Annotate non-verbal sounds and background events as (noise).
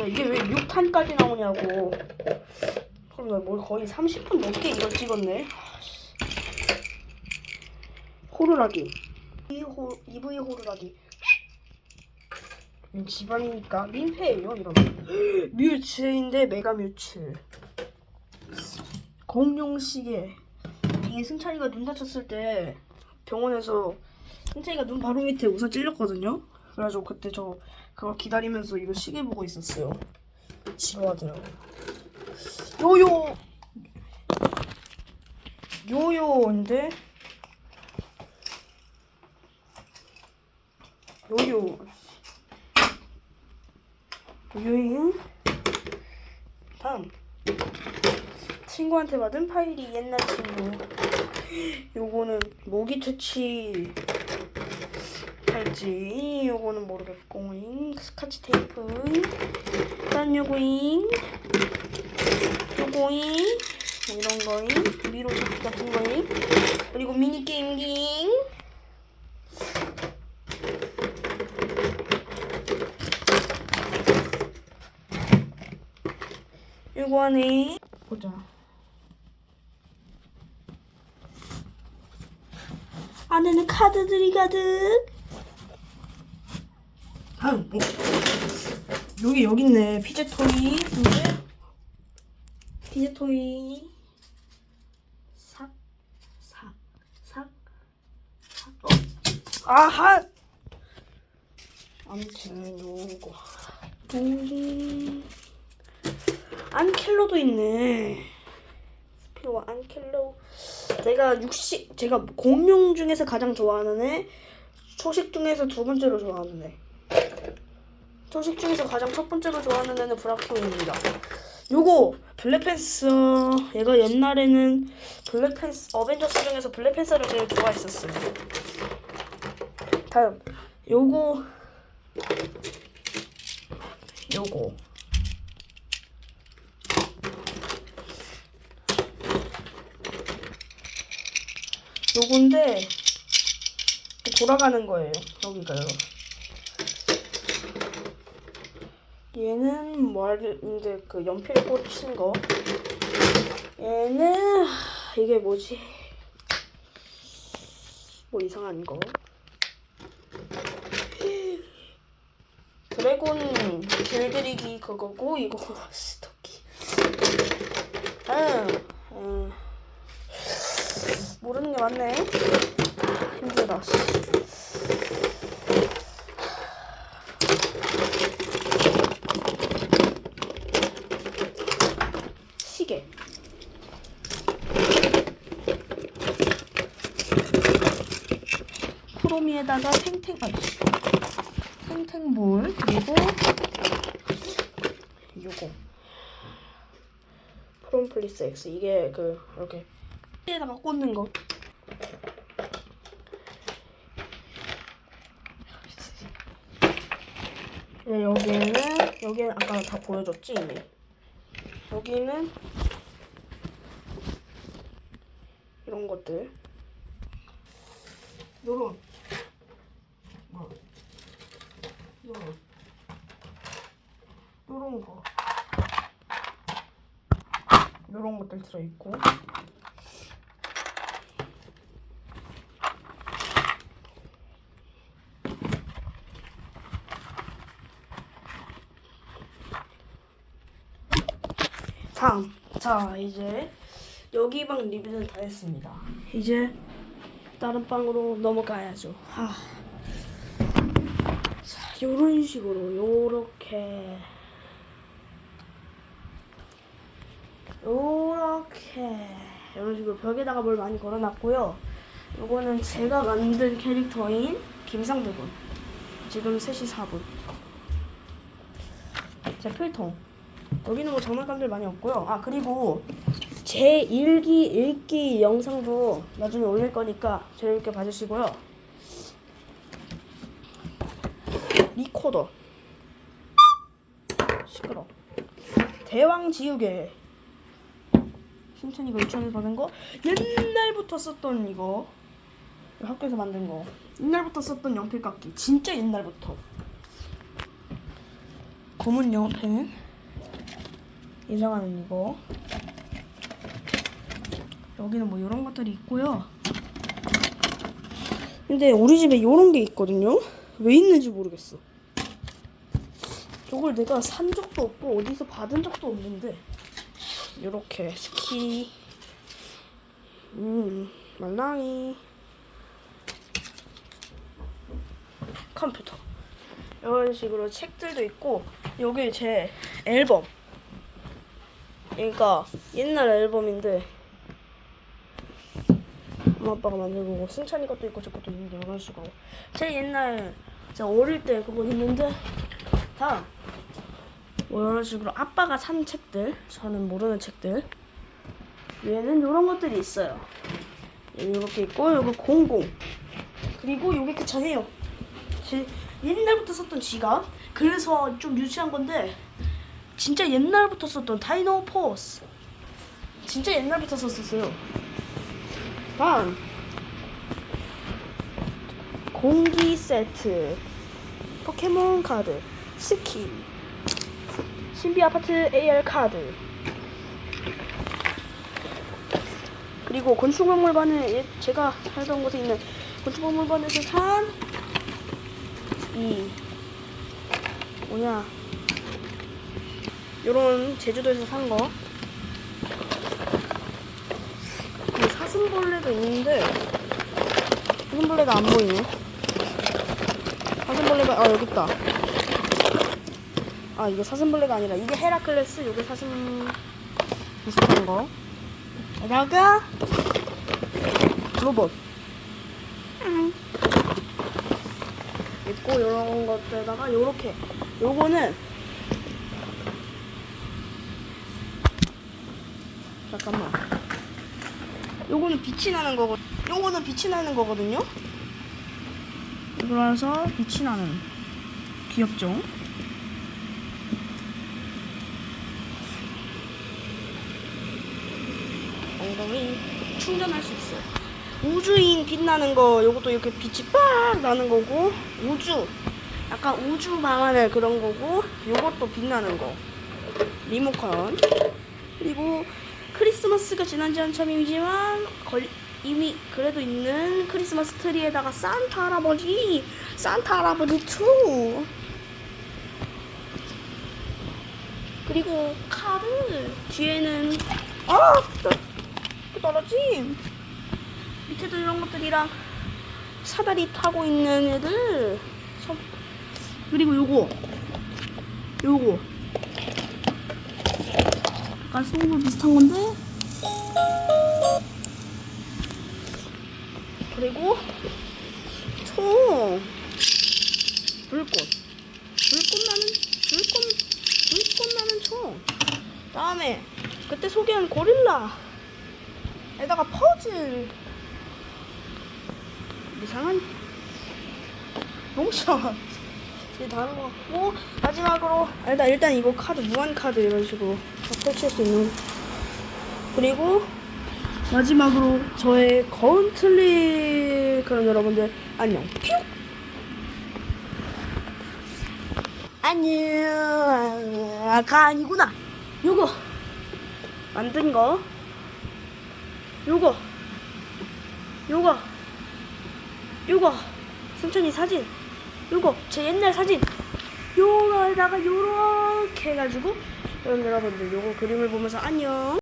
야, 이게 왜 6탄까지 나오냐고. 그럼 나뭘 거의 30분 넘게 이걸 찍었네. 호루라기. EV, EV 호루라기. 음, 집안이니까 민폐예요 이러면. (gasps) 뮤츠인데 메가 뮤츠. 공룡 시계. 이게 승찬이가 눈 다쳤을 때 병원에서 승찬이가 눈 바로 밑에 우선 찔렸거든요. 그래가지고 그때 저 그거 기다리면서 이거 시계 보고 있었어요. 지루하더라고. 요요 요요인데? 요요. 요요잉 다음 친구한테 받은 파일이 옛날 친구. 요거는 모기 퇴치 할지? 요거는 모르겠고 잉? 스카치 테이프. 난 요거잉? 요거잉? 뭐 이런 거잉? 미로 접기 같은 거잉? 그리고 미니 게임기 요거 안에 보자. 안에는 카드들이 가득 다음 뭐. 여기 여기 있네. 피제 토이. 근데 피제 토이. 삭삭삭삭. 삭. 어. 아하! 아무튼 요거. 여기 안켈로도 있네. 스피와 안켈로. 제가 육식 제가 공룡 중에서 가장 좋아하는 애 초식 중에서 두 번째로 좋아하는 애 초식 중에서 가장 첫 번째로 좋아하는 애는 브라키오입니다. 요거 블랙팬서. 얘가 옛날에는 블랙팬서 어벤져스 중에서 블랙팬서를 제일 좋아했었어요. 다음 요거. 요거. 요건데 돌아가는 거예요. 여기가요. 얘는 뭐를 이제 그 연필 꽂힌 거. 얘는 하, 이게 뭐지? 뭐 이상한 거. 드래곤 길들이기 그거고 이거 스토키. 아, 음. 모르는 게 많네. 아, 힘들다. 씨. 시계. 크로미에다가 탱탱 아 탱탱볼 그리고 요거 프롬플리스 X 이게 그 이렇게 에다가 꽂는 거. 네, 여기는 여기는 아까 다 보여줬지 이미. 여기는 이런 것들. 요런 뭐 요런 요런 거 요런 것들 들어있고. 다음 자 이제 여기 방 리뷰는 다 했습니다. 이제 다른 방으로 넘어가야죠. 하. 자 요런 식으로 요렇게 요렇게 이런 식으로 벽에다가 뭘 많이 걸어놨고요 요거는 제가 만든 캐릭터인 김상대군 지금 3시 4분 제 필통 여기는 뭐 장난감들 많이 없고요. 아 그리고 제 일기 읽기 영상도 나중에 올릴 거니까 재밌게 봐주시고요. 리코더 시끄러. 대왕 지우개 신천이가 유치원에서 받은 거? 옛날부터 썼던 이거. 학교에서 만든 거. 옛날부터 썼던 연필 깎기. 진짜 옛날부터. 검은 영어펜은 예정하는 이거. 여기는 뭐 이런 것들이 있고요. 근데 우리 집에 이런 게 있거든요. 왜 있는지 모르겠어. 이걸 내가 산 적도 없고 어디서 받은 적도 없는데 이렇게 스키. 음 말랑이. 컴퓨터. 이런 식으로 책들도 있고 여기 제 앨범. 그러니까 옛날 앨범인데 엄마 아빠가 만든 거고 승찬이 것도 있고 제 것도 있는데 이런 식으로. 제 옛날 제가 어릴 때 그거 있는데 다음 뭐 이런 식으로 아빠가 산 책들 저는 모르는 책들. 얘는 이런 것들이 있어요. 이렇게 있고 여기 공공. 그리고 요게 제 옛날부터 썼던 지갑. 그래서 좀 유치한 건데 진짜 옛날부터 썼던 다이노 포스. 진짜 옛날부터 썼었어요. 다음 공기 세트 포켓몬 카드 스키 신비 아파트 AR 카드 그리고 건축박물관에 예- 제가 살던 곳에 있는 건축박물관에서 산 이 뭐냐 요런 제주도에서 산 거. 이 사슴벌레도 있는데 사슴벌레가 안 보이네. 사슴벌레가 아 여기 있다. 아 이게 사슴벌레가 아니라 이게 헤라클레스 요게 사슴 비슷한 거. 에다가 로봇. 음. 있고 이런 것들다가 요렇게 요거는 잠깐만 요거는 빛이 나는 거고 요거는 빛이 나는 거거든요 그래서 빛이 나는 귀엽죠 엉덩이 충전할 수 있어요. 우주인 빛나는 거 요것도 이렇게 빛이 빡 나는 거고 우주. 약간 우주 방안의 그런 거고 요것도 빛나는 거. 리모컨. 그리고 크리스마스가 지난 지 한참이지만 걸, 이미 그래도 있는 크리스마스 트리에다가 산타 할아버지 산타 할아버지 2 그리고 카드. 뒤에는 아 또, 또 떨어짐 밑에도 이런 것들이랑 사다리 타고 있는 애들. 선- 그리고 요거. 요거. 약간 스노볼 비슷한 건데? 그리고 총. 불꽃. 불꽃 나는 불꽃 불꽃 나는 총. 다음에 그때 소개한 고릴라 에다가 퍼즐. 이상한 농션 이게 다른 것 같고 마지막으로 일단 일단 이거 카드 무한 카드 이런 식으로 다 펼칠 수 있는. 그리고 마지막으로 저의 거운틀리 그럼 여러분들 안녕. 퓨! 안녕. 아가 아니구나. 요거 만든 거 요거. 요거. 요거. 승천이 사진. 요거. 제 옛날 사진. 요거에다가 요렇게 해가지고 여러분 여러분들 요거 그림을 보면서 안녕